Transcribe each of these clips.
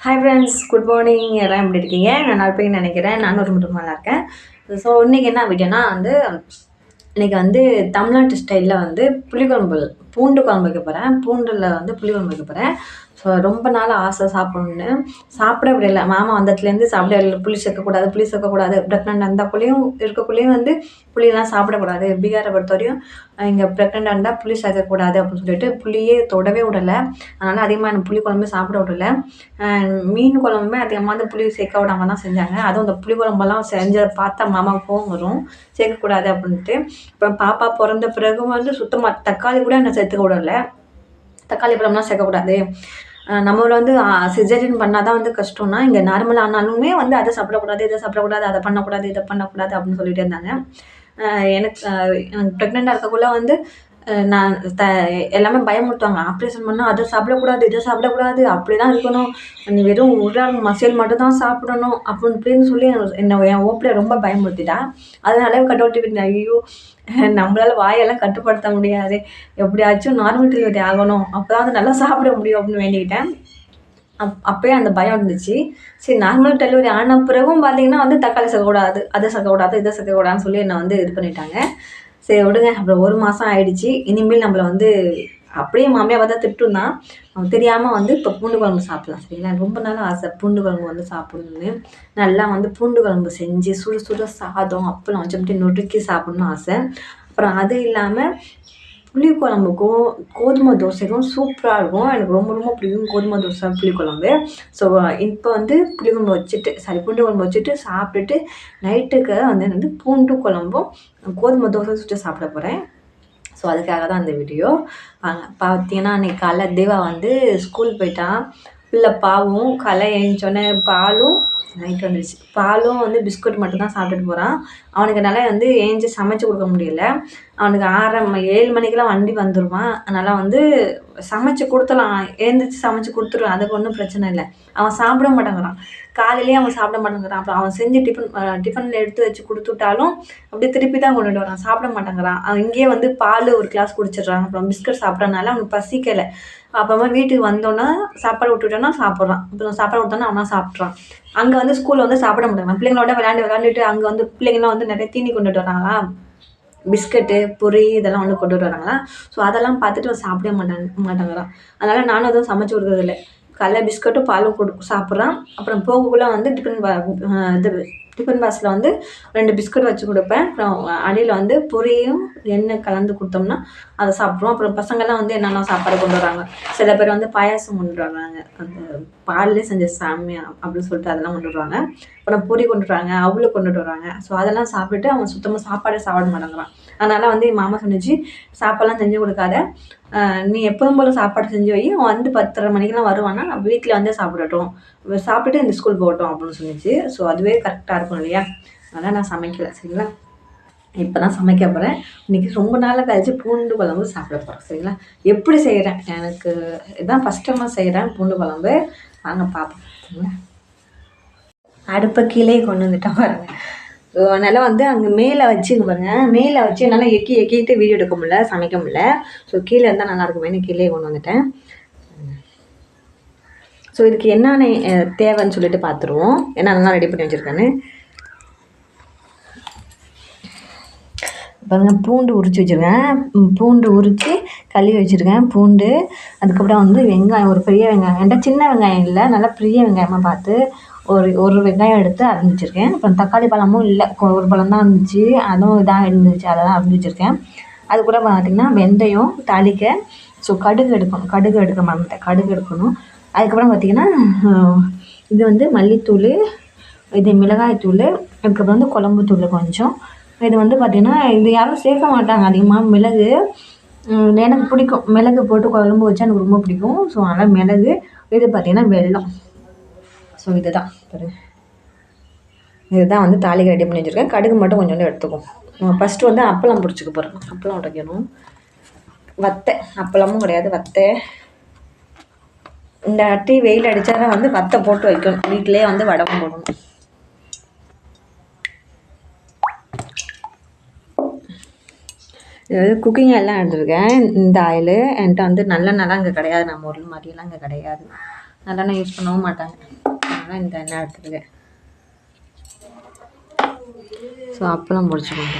Hi friends good morning எல்லாம் எப்படி இருக்கீங்க? நான் நல்லா நினைக்கிறேன். நானும் ஒரு மட்டும் நல்லா இருக்கேன். ஸோ இன்றைக்கி என்ன வீடியோனா வந்து இன்றைக்கி வந்து தமிழ்நாட்டு ஸ்டைலில் வந்து புளிக்குழம்பு பூண்டு குழம்பு வைக்க போகிறேன் பூண்டில் வந்து புளிக்குழம்பு வைக்க போகிறேன் ஸோ ரொம்ப நாள் ஆசை சாப்பிட்ணுன்னு சாப்பிட விடல. மாமா வந்ததுலேருந்து சாப்பிட விடல. புளி சேர்க்கக்கூடாது புளி சேர்க்கக்கூடாது. ப்ரெக்னெண்ட் அந்தக்குள்ளேயும் இருக்கக்குள்ளேயும் வந்து புளியெல்லாம் சாப்பிடக்கூடாது. பீகாரை பொறுத்தவரையும் இங்கே ப்ரெக்னென்ட் இருந்தால் புளி சேர்க்கக்கூடாது அப்படின்னு சொல்லிட்டு புளியே தொடவே விடலை. அதனால் அதிகமாக எனக்கு புளி குழம்பு சாப்பிட விடலை. மீன் குழம்புமே அதிகமாக வந்து புளி சேர்க்க விடாமல் தான் செஞ்சாங்க. அதுவும் இந்த புளி குழம்பெல்லாம் செஞ்சதை பார்த்தா மாமா கோவம் வரும். சேர்க்கக்கூடாது அப்படின்ட்டு. அப்புறம் பாப்பா பிறந்த பிறகு வந்து சுத்தமாக தக்காளி கூட என்ன சேர்த்துக்க விடலை. தக்காளி பழம்லாம் சேர்க்கக்கூடாது. நம்மள வந்து சிசேரியன் பண்ணால் தான் வந்து கஷ்டம்னா இங்கே நார்மல் ஆனாலுமே வந்து அதை சாப்பிடக்கூடாது இதை சாப்பிடக்கூடாது அதை பண்ணக்கூடாது இதை பண்ணக்கூடாது அப்படின்னு சொல்லிட்டு இருந்தாங்க. எனக்கு எனக்கு ப்ரெக்னெண்ட்டாக இருக்கக்குள்ளே வந்து நான் த எல்லாமே பயமுறுத்துவாங்க. ஆப்ரேஷன் பண்ணால் அதை சாப்பிடக்கூடாது இதை சாப்பிடக்கூடாது அப்படி தான் இருக்கணும். நீ வெறும் உருளால் மசியல் மட்டும் தான் சாப்பிடணும் அப்படின்னு இப்படின்னு சொல்லி என்னை என் ஓப்பில் ரொம்ப பயமுறுத்திட்டா. அதனால கட்டுப்பட்டு ஐயோ நம்மளால் வாயெல்லாம் கட்டுப்படுத்த முடியாது. எப்படியாச்சும் நார்மல் டெலிவரி ஆகணும். அப்போ தான் வந்து நல்லா சாப்பிட முடியும் அப்படின்னு வேண்டிக்கிட்டேன். அப் அப்போயே அந்த பயம் இருந்துச்சு சரி நார்மல் டெலிவரி ஆன பிறகும் பார்த்தீங்கன்னா வந்து தக்காளி சேர்க்கக்கூடாது அதை சேர்க்கக்கூடாது இதை சேர்க்கக்கூடாதுன்னு சொல்லி என்னை வந்து இது பண்ணிட்டாங்க. சரி விடுங்க. அப்புறம் ஒரு மாதம் ஆயிடுச்சு. இனிமேல் நம்மளை வந்து அப்படியே மாமியாக பார்த்தா திட்டும் தான் தெரியாமல் வந்து இப்போ பூண்டு குழம்பு சாப்பிட்லாம் சரிங்களா? ரொம்ப நாள் ஆசை பூண்டு குழம்பு வந்து சாப்பிட்ணுன்னு நல்லா வந்து பூண்டு குழம்பு செஞ்சு சுடு சுட சாதம் அப்பளம் வச்சு நொறுக்கி சாப்பிட்ணுன்னு ஆசை. அப்புறம் அது இல்லாமல் புளிக்குழம்புக்கும் கோதுமை தோசைக்கும் சூப்பராக இருக்கும். எனக்கு ரொம்ப ரொம்ப பிடிக்கும் கோதுமை தோசை புளிக்குழம்பு. ஸோ இப்போ வந்து புளிக்குழம்பு வச்சுட்டு சாரி பூண்டு குழம்பு வச்சுட்டு சாப்பிட்டுட்டு நைட்டுக்கு வந்து வந்து பூண்டு குழம்பும் கோதுமை தோசை சுட்டு சாப்பிட போகிறேன் ஸோ அதுக்காக தான் அந்த வீடியோ வாங்க பார்த்தீங்கன்னா அன்றைக்கி காலைல தேவா வந்து ஸ்கூல் போயிட்டான் பிள்ளை பாவும் காலை எழுந்தோடனே பாலும் நைட் வந்துடுச்சு பாலும் வந்து பிஸ்கட் மட்டும்தான் சாப்பிட்டுட்டு போகிறான் அவனுக்கு என்னால் வந்து ஏஞ்சி சமைச்சு கொடுக்க முடியல. அவனுக்கு ஆறரை ஏழு மணிக்கெலாம் வண்டி வந்துடுவான் அதனால் வந்து சமைச்சு கொடுத்துலாம் எழுந்திரிச்சு சமைச்சு கொடுத்துருவேன் அதுக்கு ஒன்றும் பிரச்சனை இல்லை. அவன் சாப்பிட மாட்டேங்கிறான். காலையிலேயே அவன் சாப்பிட மாட்டேங்கிறான். அப்புறம் அவன் செஞ்சு டிஃபன் டிஃபனில் எடுத்து வச்சு கொடுத்துட்டாலும் அப்படியே திருப்பி தான் கொண்டுட்டு வரான். சாப்பிட மாட்டேங்கிறான். அவன் இங்கேயே வந்து பால் ஒரு கிளாஸ் குடிச்சிடுறான். அப்புறம் பிஸ்கட் சாப்பிட்றதுனால அவனுக்கு பசிக்கலை. அப்புறமா வீட்டுக்கு வந்தோன்னே சாப்பாடு விட்டுட்டோன்னா சாப்பிட்றான். அப்புறம் சாப்பாடு விட்டோன்னா அவனா சாப்பிட்றான் அங்கே வந்து ஸ்கூலில் வந்து சாப்பிட முடியாது பிள்ளைங்களோட விளையாண்டு விளையாண்டுட்டு அங்கே வந்து பிள்ளைங்களாம் வந்து நிறைய தீனி கொண்டுட்டு வராங்களா? பிஸ்கட்டு பொரி இதெல்லாம் ஒன்று கொண்டுட்டு வராங்களா ஸோ அதெல்லாம் பார்த்துட்டு சாப்பிடவே மாட்டாங்க மாட்டாங்கிறான் அதனால் நானும் எதுவும் சமைச்சு கொடுக்குறதில்ல. காலைல பிஸ்கட்டும் பாலும் கொடு சாப்பிட்றான். அப்புறம் போகக்குள்ளே வந்து டிஃபன் இது டிஃபன் பாக்ஸில் வந்து ரெண்டு பிஸ்கட் வச்சு கொடுப்பேன். அப்புறம் அடியில் வந்து பொரியும் எண்ணெய் கலந்து கொடுத்தோம்னா அதை சாப்பிட்ருவோம் அப்புறம் பசங்கள்லாம் வந்து என்னென்ன சாப்பாடு கொண்டு வராங்க? சில பேர் வந்து பாயாசம் கொண்டு வர்றாங்க அந்த பால்லே செஞ்ச சாமி அப்படின்னு சொல்லிட்டு அதெல்லாம் கொண்டு வருவாங்க. அப்புறம் பொரி கொண்டு வராங்க அவ்வளோ கொண்டுட்டு வராங்க. ஸோ அதெல்லாம் சாப்பிட்டுட்டு அவன் சுத்தமாக சாப்பாடே சாப்பிட மாட்டேங்கிறான். அதனால் வந்து என் மாமா சொன்னிச்சு சாப்பாடெல்லாம் செஞ்சு கொடுக்காத. நீ எப்போதும் போல் சாப்பாடு செஞ்சு வை. அவன் வந்து பத்தரை மணிக்கெலாம் வருவானா வீட்டில் வந்து சாப்பிடட்டும். சாப்பிட்டுட்டு இந்த ஸ்கூல் போகட்டும் அப்படின்னு சொன்னிச்சு ஸோ அதுவே கரெக்டாக இருக்கும் இல்லையா? அதனால் நான் சமைக்கலை சரிங்களா? இப்போ தான் சமைக்க போகிறேன் இன்றைக்கி ரொம்ப நாளாக கழிச்சு பூண்டு குழம்பு சாப்பிட போகிறேன் சரிங்களா? எப்படி செய்கிறேன் எனக்கு இதுதான் ஃபஸ்ட் டைமாக செய்கிறேன் பூண்டு குழம்பு. வாங்க பார்ப்போம் சரிங்களா? அடுப்பை கீழே கொண்டு வந்துட்டோம் பாருங்கள் ஸோ அதனால் வந்து அங்கே மேலே வச்சு பாருங்கள் மேலே வச்சு என்னால் எக்கி எக்கிட்டு வீடியோ எடுக்க முடியல சமைக்க முடியல. ஸோ கீழே இருந்தால் நல்லாயிருக்குமேனு கீழே கொண்டு வந்துட்டேன். ஸோ இதுக்கு என்னென்ன தேவைன்னு சொல்லிட்டு பார்த்துருவோம் என்னென்னலாம் ரெடி பண்ணி வச்சுருக்கேன்னு. பாருங்கள் பூண்டு உரித்து வச்சுருக்கேன். பூண்டு உரித்து கழுவி வச்சுருக்கேன் பூண்டு. அதுக்கப்புறம் வந்து வெங்காயம் ஒரு பெரிய வெங்காயம். என்கிட்ட சின்ன வெங்காயம் இல்லை நல்லா பெரிய வெங்காயமாக பார்த்து ஒரு ஒரு வெங்காயம் எடுத்து அரிஞ்சு வச்சுருக்கேன் அப்புறம் தக்காளி பழமும் இல்லை. ஒரு பழம் தான் இருந்துச்சு. அதுவும் இதாக இருந்துச்சு. அதெல்லாம் அரிஞ்சு வச்சுருக்கேன். அது கூட பார்த்திங்கன்னா வெந்தயம் தாளிக்க ஸோ கடுகு எடுக்கணும். கடுகு எடுக்க மறந்துட்டேன் கடுகு எடுக்கணும். அதுக்கப்புறம் பார்த்திங்கன்னா இது வந்து மல்லித்தூள் இது மிளகாய்த்தூள் அதுக்கப்புறம் வந்து குழம்பு தூள் கொஞ்சம். இது வந்து பார்த்திங்கன்னா இது யாரும் சேர்க்க மாட்டாங்க. அதிகமாக மிளகு எனக்கு பிடிக்கும். மிளகு போட்டு குழம்பு வச்சா எனக்கு ரொம்ப பிடிக்கும். ஸோ அதனால் மிளகு இது பார்த்திங்கன்னா வெல்லம். ஸோ இதுதான். பாருங்க இதுதான் வந்து தாலிக்கு ரெடி பண்ணி வச்சுருக்கேன். கடுகு மட்டும் கொஞ்சோண்டு எடுத்துக்கும். ஃபஸ்ட்டு வந்து அப்பளம் பிடிச்சிக்க போகிறோம் அப்பளம் உடைக்கணும். வத்தை. அப்பளமும் கிடையாது வத்தை. இந்த அட்டி வெயில் அடித்தா தான் வந்து வத்தை போட்டு வைக்கணும். வீட்டிலே வந்து வடம் போடணும். இது குக்கிங் எல்லாம் எடுத்துருக்கேன். இந்த ஆயில் என்கிட்ட வந்து நல்லெண்ணெய்லாம் இங்கே கிடையாது. நம்ம ஊரில் மாதிரியெல்லாம் இங்கே கிடையாது. நல்லெண்ணெய் யூஸ் பண்ணவும் மாட்டாங்க. அதனால் இந்த எண்ணெய் எடுத்துருக்கேன் ஸோ அப்பளம் பொரிச்சுக்கோங்க.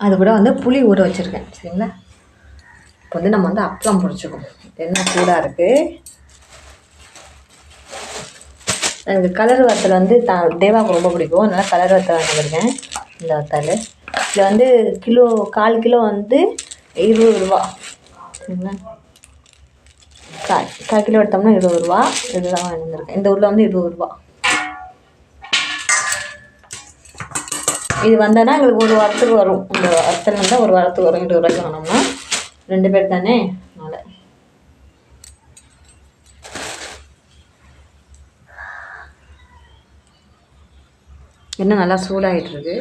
அது கூட வந்து புளி ஊற வச்சுருக்கேன் சரிங்களா? இப்போ வந்து நம்ம வந்து அப்பளம் பிடிச்சிக்கோம் என்ன கூட இருக்குது எனக்கு கலர் வத்தல் வந்து தா தேவாவுக்கு ரொம்ப பிடிக்கும். அதனால் கலர் வத்தல் வாங்கியிருக்கேன் இந்த வத்தல். இதில் வந்து கிலோ கால் கிலோ வந்து இருபது ரூபா. சரிங்களா? கால் கால் கிலோ எடுத்தோம்னா இருபது ரூபா. இதுதான் வாங்கியிருக்கேன் இந்த ஊரில் வந்து இருபது ரூபா. இது வந்தோன்னா எங்களுக்கு ஒரு வாரத்துக்கு வரும். இந்த வத்தல் வந்தால் ஒரு வாரத்துக்கு வரும். இருபது ரூபாய்க்கு வாங்கினோம்னா. ரெண்டு பேர் தானே அதனால் எண்ணெய் நல்லா சூடாகிட்டு இருக்கு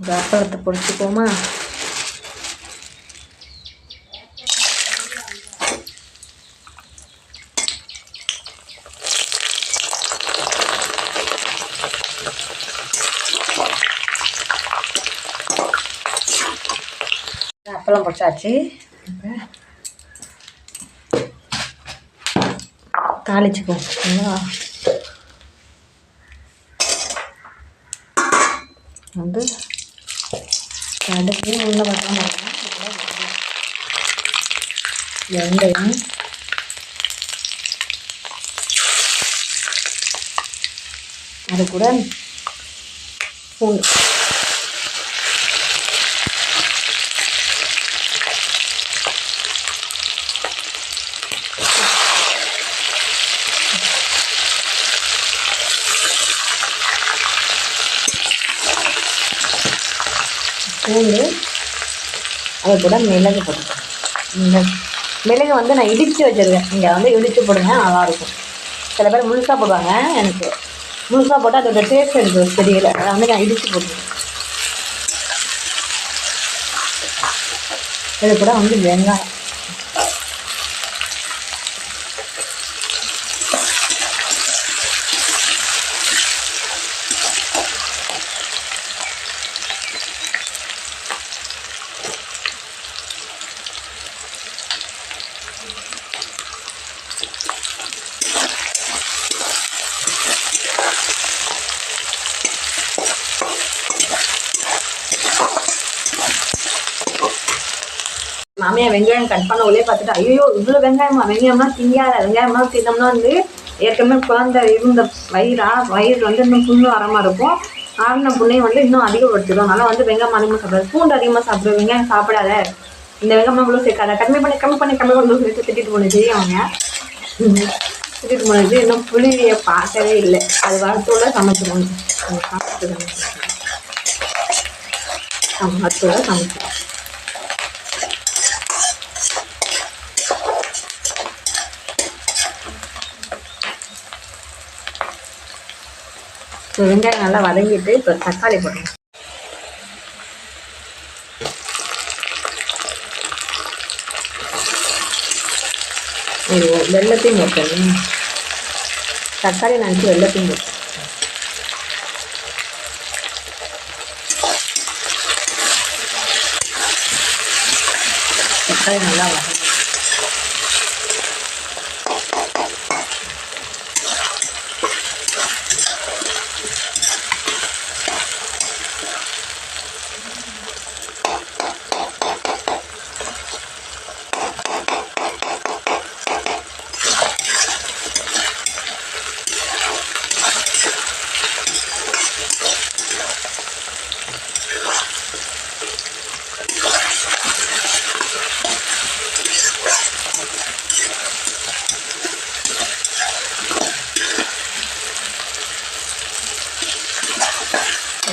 இந்த அப்பளத்தை பொரிச்சுப்போமா அப்பளம் பொரிச்சாச்சு. தாளிச்சுக்குவோம் சரிங்களா வந்து கடுகு உள்ள பக்கம் வெந்தயம். அது கூட பூண்டு. பூண்டு அது கூட மிளகு போட்டுக்கணும் மிளகு மிளகு வந்து நான் இடித்து வச்சுருக்கேன். நீங்கள் வந்து இடித்து போடுங்க நல்லாயிருக்கும். சில பேர் முழுசாக போடுவாங்க எனக்கு முழுசாக போட்டால் அதோட டேஸ்ட் எனக்கு தெரியல. அதை வந்து நான் இடித்து போட்டுருவேன் இது கூட வந்து வெங்காயம். வெங்காயம் கட் பண்ண உள்ளே பார்த்துட்டு ஐயோ இவ்வளோ வெங்காயமா? வெங்காயம்லாம் திங்காத வெங்காயம்லாம் தின்னோம்னா வந்து ஏற்கனவே குழந்தை இருந்த வயிறா வயிறு வந்து இன்னும் புண்ணு வரமாக இருக்கும். ஆறின புண்ணையும் வந்து இன்னும் அதிகப்படுத்திடும். அதனால் வந்து வெங்காயம் அதிகமாக சாப்பிடாது. பூண்டு அதிகமாக சாப்பிடு வெங்காயம் சாப்பிடாத. இந்த வெங்காயம் இவ்வளோ சேர்க்காத. கம்மி பண்ணி கம்மி பண்ணி கம்மி பண்ணி சொல்லிட்டு திட்டிட்டு போனது அவங்க. திட்டிட்டு போனது இன்னும் புளியை பார்க்கவே இல்லை. அது வரத்தோட சமைச்சிருவோம். சாப்பிட்டு வரத்தோட சமைச்சிருவோம். ஸோ வெங்காயம் நல்லா வதங்கிட்டு இப்போ தக்காளி போடணும். வெள்ளத்தையும் போட்டணும் தக்காளி நினச்சி வெள்ளத்தையும் போட்டேன். தக்காளி நல்லா வரும்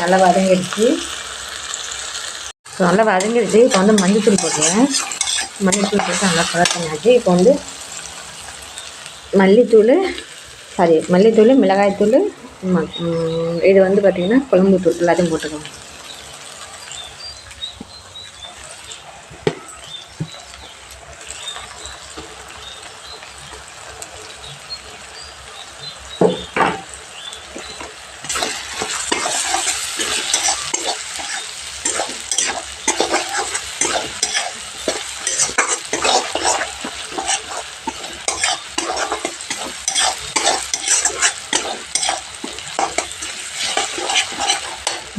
நல்லா வதங்கிடுச்சு. நல்லா வதங்கிடுச்சு. இப்போ வந்து மஞ்சத்தூள் போட்டுருவேன் மஞ்சத்தூள் போட்டு நல்லா கலர் பண்ணியாச்சு. இப்போ வந்து மல்லித்தூள் சாரி மல்லித்தூள் மிளகாய்த்தூள் ம- இது வந்து பார்த்திங்கன்னா குழம்பு தூள் எல்லாத்தையும் போட்டுக்கோங்க.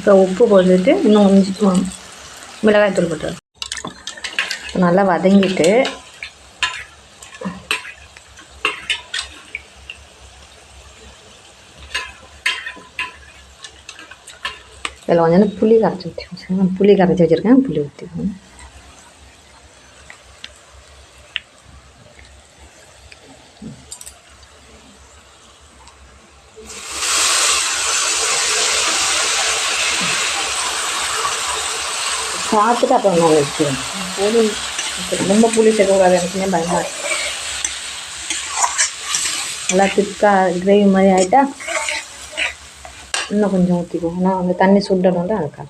இப்போ உப்பு போட்டுட்டு இன்னும் கொஞ்சம் மிளகாய் தூள் போட்டு நல்லா வதங்கிட்டு இதில் கொஞ்சம் புளி கரைச்சி வச்சுருக்கேன் புளி கரைச்சி வச்சுருக்கேன் புளி ஊற்றிக்கணும் பார்த்துட்டு அப்புறம் நான் வச்சுருவேன் புளி ரொம்ப புளி சேர்க்கக்கூடாது எனக்கு ஏன் பயமாக நல்லா திக்காக கிரேவி மாதிரி ஆகிட்டா இன்னும் கொஞ்சம் ஊற்றிக்குவோம் ஆனால் அந்த தண்ணி சுடணும்ல அதுக்காக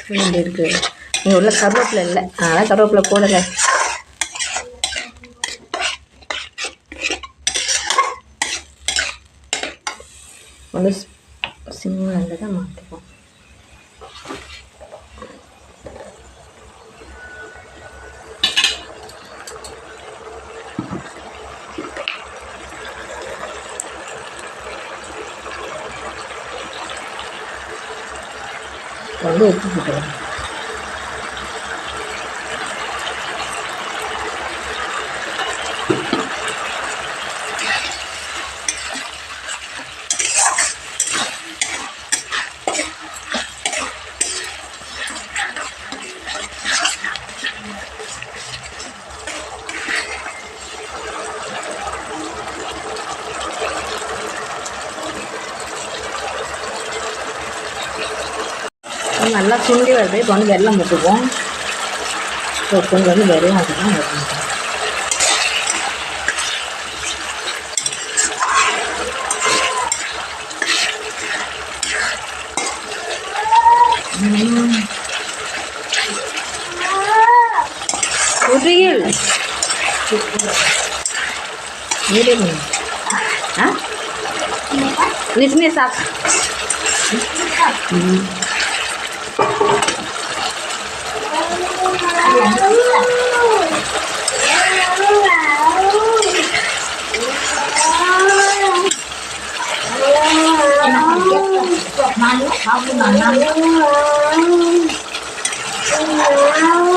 இப்படி இருக்குது இங்கே உள்ள கருவேப்பிலை இல்லை. அதனால் கருவேப்பிலை போடலை. வந்து சிம்மில் இருந்ததை மாற்றிப்போம் வந்து உப்பு நல்லா சுண்டி வருது. இப்போ வந்து வெள்ளம் போட்டுக்குவோம். இப்போ கொஞ்சம் வந்து வெள்ளம் அதுதான் வெள்ளம் பொரியல். மீடியம் ஆ? நிஸ்மே சாப்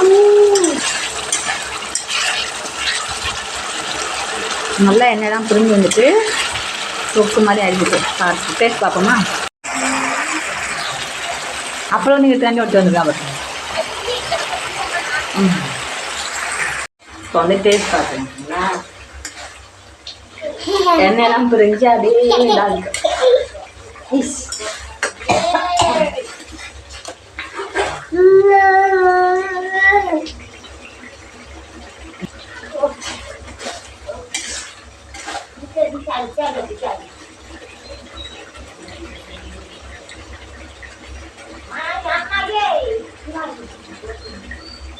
ம் நல்லா எண்ணெய்லாம் புரிஞ்சு வந்துட்டு தொக்கு மாதிரி அடிச்சுட்டு பார்த்து டேஸ்ட் பார்ப்போமா அப்புறம் நீங்கள் தண்ணி விட்டு வந்துருக்கா பார்த்து ம் இப்போ வந்து டேஸ்ட் பார்க்குறீங்களா எண்ணெயெல்லாம் புரிஞ்சு அப்படியே இதாக இருக்கு இஸ்.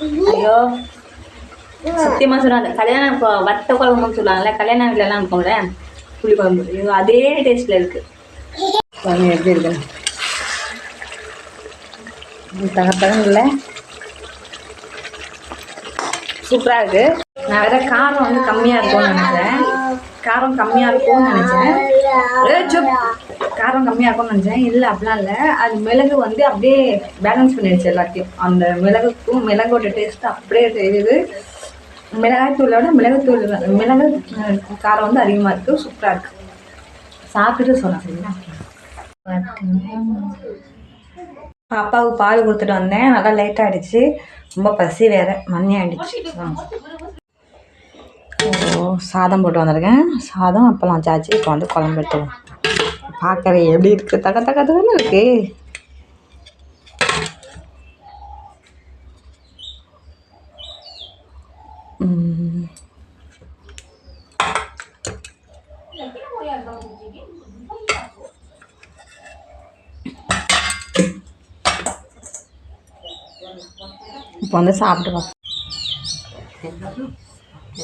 ஐயோ. சத்தியமா சொன்னாங்க கல்யாணம் இப்போ வத்த குழம்புன்னு சொல்லுவாங்கல்ல கல்யாண வீட்டிலலாம் இருக்கும்ல புளி குழம்பு ஐயோ அதே டேஸ்ட்ல இருக்கு. பாருங்க எப்படி இருக்குன்னு தக தகங்கல்ல சூப்பராக இருக்கு. நான் வேற காரம் வந்து கம்மியாக இருக்கும்னு நினச்சேன் காரம் கம்மியாக இருக்கும்னு நினச்சேன். காரம் கம்மியாக இருக்கும்னு நினச்சேன். இல்லை அப்படிலாம் இல்லை. அது மிளகு வந்து அப்படியே பேலன்ஸ் பண்ணிடுச்சு எல்லாத்தையும். அந்த மிளகுக்கும் மிளகோட டேஸ்ட் அப்படியே தெரியுது. மிளகாய்த்தூளோட மிளகுத்தூள் மிளகு காரம் வந்து அதிகமாக இருக்குது சூப்பராக இருக்குது சாப்பிட்டுட்டு சொன்னேன் சரிங்களா? பாப்பாவுக்கு பால் கொடுத்துட்டு வந்தேன். நல்லா லேட் ஆகிடுச்சு ரொம்ப பசி வேறு. மணி ஆகிடுச்சு சாதம் போட்டு வந்திருக்கேன். சாதம் அப்பளம் சாச்சு இப்போ வந்து குழம்பு எடுத்துவோம் பார்க்கற எப்படி இருக்குது தக்க தக்க தக்கன்னு இருக்கு. இப்போ வந்து சாப்பிட்டு பார்ப்போம்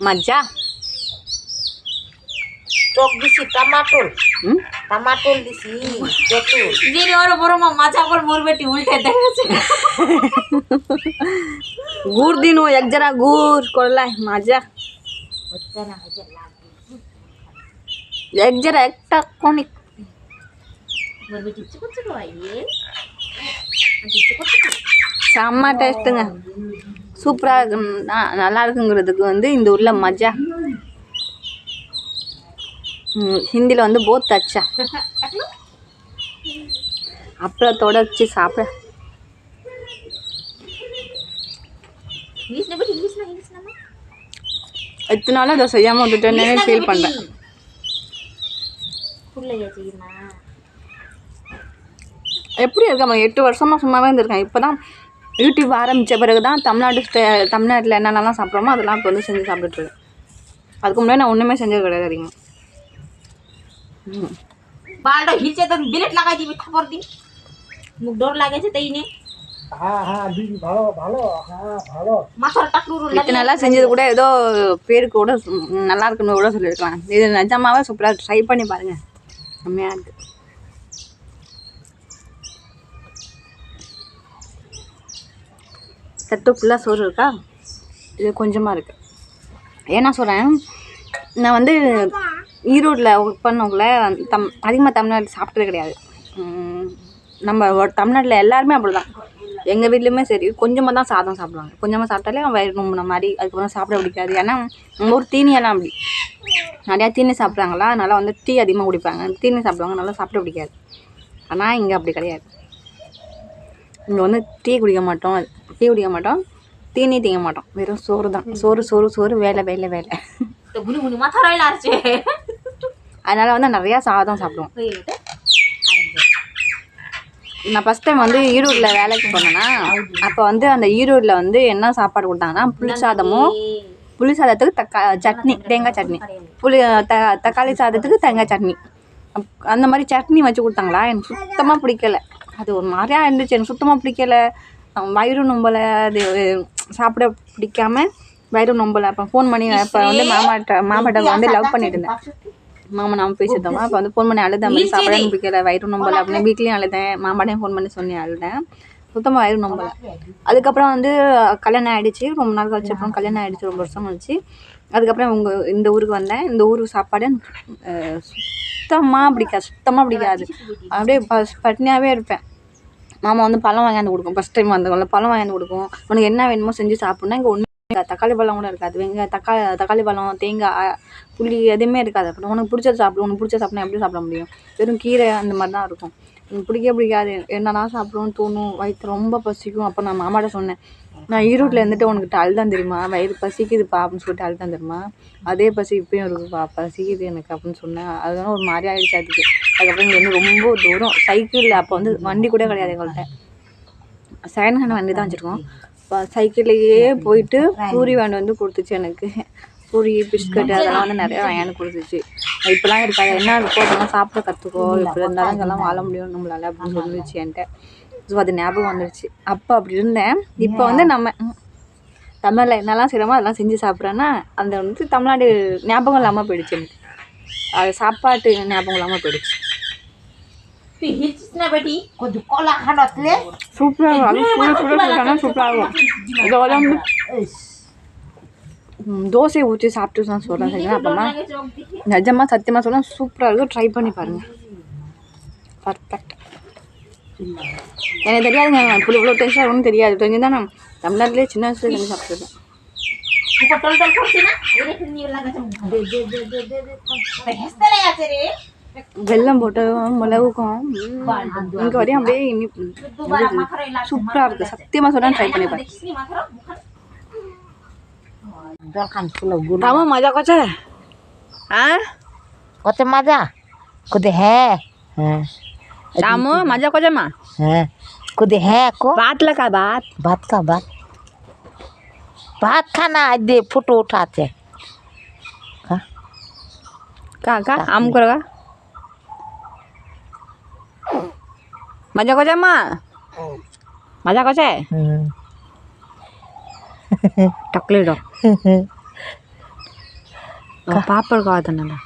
मज्जा টক দিছি টমাটোল টমাটোল দিছি তেতুল দিদি ওর বড় মা মাছা বল মোর বেটি উল্টে দেখাছে গুড় দিনু এক জনা গুড় করলাই মাজা এক জনা একটা কোনিক মোর বেটি চুকু চুকু আইয়ে চুকু চুকু செம்ம டேஸ்ட்டுங்க. சூப்பராக இருக்கு நல்லா இருக்குங்கிறதுக்கு வந்து இந்த உள்ள மஜா. ஹிந்தியில் வந்து போத் அச்சா அப்புறம் வச்சு சாப்பிட. எத்தனை நாளும் அதை செய்யாமல் விட்டுட்டேன்னு ஃபீல் பண்ணுறேன் எப்படி இருக்காங்க எட்டு வருஷமாக சும்மாவே இருந்திருக்கேன். இப்போதான் யூடியூப் ஆரம்பித்த பிறகு தான் தமிழ்நாட்டு தமிழ்நாட்டில் என்னென்னலாம் சாப்பிட்றோமோ அதெல்லாம் இப்போ வந்து செஞ்சு சாப்பிட்டுருக்கேன் அதுக்கு முன்னாடி நான் ஒன்றுமே செஞ்சது கிடையாது அதிகமாக बाळडो हिलचे तर बिलेट लागायची मी खबर ती मग डोर लागायचे तईने இத்தனை நல்லா செஞ்சது கூட ஏதோ பேருக்கு கூட நல்லா இருக்குன்னு கூட சொல்லியிருக்கலாம். இது நிஜமாவே சூப்பராக ட்ரை பண்ணி பாருங்கள் செம்மையாக இருக்குது தட்டு ஃபுல்லாக சோறு இருக்கா? இது கொஞ்சமாக இருக்குது ஏன்னா சொல்கிறேன் நான் வந்து ஈரோட்டில் ஒர்க் பண்ணவங்கள தம் அதிகமாக தமிழ்நாட்டில் சாப்பிட்டது கிடையாது. நம்ம தமிழ்நாட்டில் எல்லாருமே அப்படி தான் எங்கள் வீட்லேயுமே சரி கொஞ்சமாக தான் சாதம் சாப்பிடுவாங்க. கொஞ்சமாக சாப்பிட்டாலே வயிறு நொம்புன மாதிரி அதுக்கப்புறம் சாப்பிட பிடிக்காது. ஏன்னா நம்ம ஊர் தீனியெல்லாம் அப்படி. நிறையா தீனி சாப்பிட்றாங்களா? அதனால் வந்து டீ அதிகமாக குடிப்பாங்க. தீனி சாப்பிடுவாங்க. நல்லா சாப்பிட பிடிக்காது. ஆனால் இங்கே அப்படி கிடையாது. இங்கே வந்து டீ குடிக்க மாட்டோம். டீ குடிக்க மாட்டோம். தீனி தீங்க மாட்டோம். வெறும் சோறு தான். சோறு சோறு சோறு வேலை வேலை வேலை. அதனால வந்து நிறையா சாதம் சாப்பிடுவோம். நான் ஃபஸ்ட் டைம் வந்து ஈரோடில் வேலைக்கு போனேன்னா அப்போ வந்து அந்த ஈரோடில் வந்து என்ன சாப்பாடு கொடுத்தாங்கன்னா புளி சாதமும் புளி சாதத்துக்கு தக்கா சட்னி தேங்காய் சட்னி. புளி த தக்காளி சாதத்துக்கு தேங்காய் சட்னி. அந்த மாதிரி சட்னி வச்சு கொடுத்தாங்களா? எனக்கு சுத்தமாக பிடிக்கல. அது ஒரு மாதிரியாக இருந்துச்சு. எனக்கு சுத்தமாக பிடிக்கல. வயிறு நொம்பலை அது சாப்பிட பிடிக்காம வயிறு நொம்பலை. அப்போ ஃபோன் பண்ணி இப்போ வந்து மாமாட்ட மாமாட்ட வந்து லவ் பண்ணிட்டு இருந்தேன் மாமா நம்ம பேசிட்டோமா அப்போ வந்து ஃபோன் பண்ணி அழுதேன் மாதிரி சாப்பிட பிடிக்கல வயிறு நொம்பலை. அப்படின்னு வீட்லேயும் அழுதேன். மாமாட்டையும் ஃபோன் பண்ணி சொன்னேன் அழுதேன். சுத்தமாக வயிறு நொம்பலை. அதுக்கப்புறம் வந்து கல்யாணம் ஆயிடுச்சு. ரொம்ப நாள் கழிச்சு அப்புறம் கல்யாணம் ஆயிடுச்சு. ரொம்ப வருஷம் கழிச்சு. அதுக்கப்புறம் உங்கள் இந்த ஊருக்கு வந்தேன். இந்த ஊருக்கு சாப்பாடு சுத்தமாக பிடிக்காது. சுத்தமாக பிடிக்காது. அப்படியே பட்னியாகவே இருப்பேன். மாமா வந்து பழம் வாங்கியாந்து கொடுக்கும். ஃபஸ்ட் டைம் வந்தவங்கள பழம் வாங்கியாந்து கொடுக்கும். உனக்கு என்ன வேணுமோ செஞ்சு சாப்பிட்னா இங்கே ஒன்றும் தக்காளி பழம் கூட இருக்காது. வெங்க தக்காளி தக்காளி பழம் தேங்காய் புளி எதுவுமே இருக்காது. அப்புறம் உனக்கு பிடிச்சது சாப்பிடும் உனக்கு பிடிச்ச சாப்பிட்டா எப்படி சாப்பிட முடியும்? வெறும் கீரை அந்த மாதிரி தான் இருக்கும். எனக்கு பிடிக்க பிடிக்காது. என்னடா சாப்பிடணும்னு தோணும். வயிற்று ரொம்ப பசிக்கும். அப்போ நான் மாமாட்ட சொன்னேன். நான் ஈரோட்டில் இருந்துட்டு உனக்கு அழுதான் தெரியுமா? வயிறு பசிக்குதுப்பா அப்படின்னு சொல்லிட்டு அழுதான் தெரியுமா? அதே பசி இப்பயும் இருக்குப்பா. பசிக்குது எனக்கு அப்படின்னு சொன்னேன். அதெல்லாம் ஒரு மாதிரி ஆகிடுச்சு அதுக்கு. அதுக்கப்புறம் இங்கே வந்து ரொம்ப தூரம். சைக்கிளில் அப்போ வந்து வண்டி கூட கிடையாது எங்கள்கிட்ட செகண்ட் ஹேண்ட் வண்டி தான் வச்சுருக்கோம். இப்போ சைக்கிள்லேயே போயிட்டு பூரி வாங்கி வந்து கொடுத்துச்சு எனக்கு. பூரி பிஸ்கட் அதெல்லாம் வந்து நிறைய வாங்கி கொடுத்துச்சு. இப்போலாம் இருக்காது. என்ன இருக்கோ அதெல்லாம் சாப்பிட கற்றுக்கோ இப்படி இருந்தாலும் இதெல்லாம் வாழ முடியும் நம்மளால அப்படின்னு சொல்லிச்சு என்கிட்ட. ஸோ அது ஞாபகம் வந்துடுச்சு அப்போ அப்படி இருந்தேன். இப்போ வந்து நம்ம தமிழில் என்னெல்லாம் செய்கிறோமோ அதெல்லாம் செஞ்சு சாப்பிட்றேன்னா அந்த வந்து தமிழ்நாடு ஞாபகம் இல்லாமல் போயிடுச்சு எனக்கு. அது சாப்பாட்டு ஞாபகம் இல்லாமல் போயிடுச்சு. சூப்பராக இருக்கும். சூப்பராக இருக்கும். தோசையை ஊற்றி சாப்பிட்டு நான் சொல்கிறேன் சரிங்களா அப்போமா நிஜமாக சத்தியமாக சொல்கிறேன் சூப்பராக இருக்கும். ட்ரை பண்ணி பாருங்கள் பர்ஃபெக்ட் எனக்கு தெரியாதுங்க இப்படி இவ்வளோ டேஸ்ட்டாக இருக்கும்னு தெரியாது தெரிஞ்சு தான் நான் தமிழ்நாட்டிலே சின்ன வயசுல செஞ்சு சாப்பிட்ருக்கேன் উপর টল টল করছে না এরকম নিয়ে লাগাছে দে দে দে দে দে দে হেসতে আছে রে வெல்லம் போட்டு மிளகுக்கும் இங்கே வரையும் அப்படியே இனிப்பு দুবার মাথা রইল சூப்பராக இருக்குது சத்தியமாக சொல்கிறேன் ட்ரை பண்ணி பாருங்க দেখিসনি মাথা জল খান ফুল গুণ তামো মজা করছে হ্যাঁ কত মজা কত হ্যাঁ হ্যাঁ रामो मज़ा को जमा हाँ कुछ है को बात लगा बात बात का बात बात खाना आज दे फ़ोटो उठाते का का आम करगा मज़ा को जमा मज़ा को है टकले डो पापड़ का था ना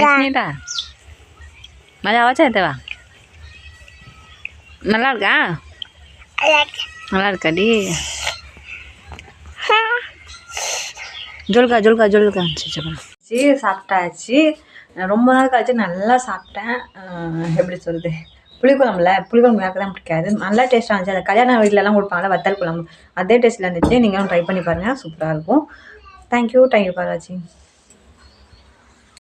நெக்ஸ்ட் மஜா வச்சா தேவா நல்லா இருக்கா நல்லா இருக்காடி ஜொல்கா ஜொல்கா ஜொல்கா சரி சாப்பிட்டாச்சு நான் ரொம்ப நாள் கழிச்சு நல்லா சாப்பிட்டேன். எப்படி சொல்கிறது புளிக்குழம்புல புளிக்குழம்பு தான் பிடிக்காது. நல்லா டேஸ்ட்டாக இருந்துச்சு. அந்த கல்யாண வீட்டிலலாம் கொடுப்பாங்கல்ல வத்தல் குழம்பு. அதே டேஸ்ட்டில் இருந்துச்சு. நீங்களும் ட்ரை பண்ணி பாருங்கள் சூப்பராக இருக்கும். தேங்க்யூ தேங்க்யூ ஃபார் வாட்சிங்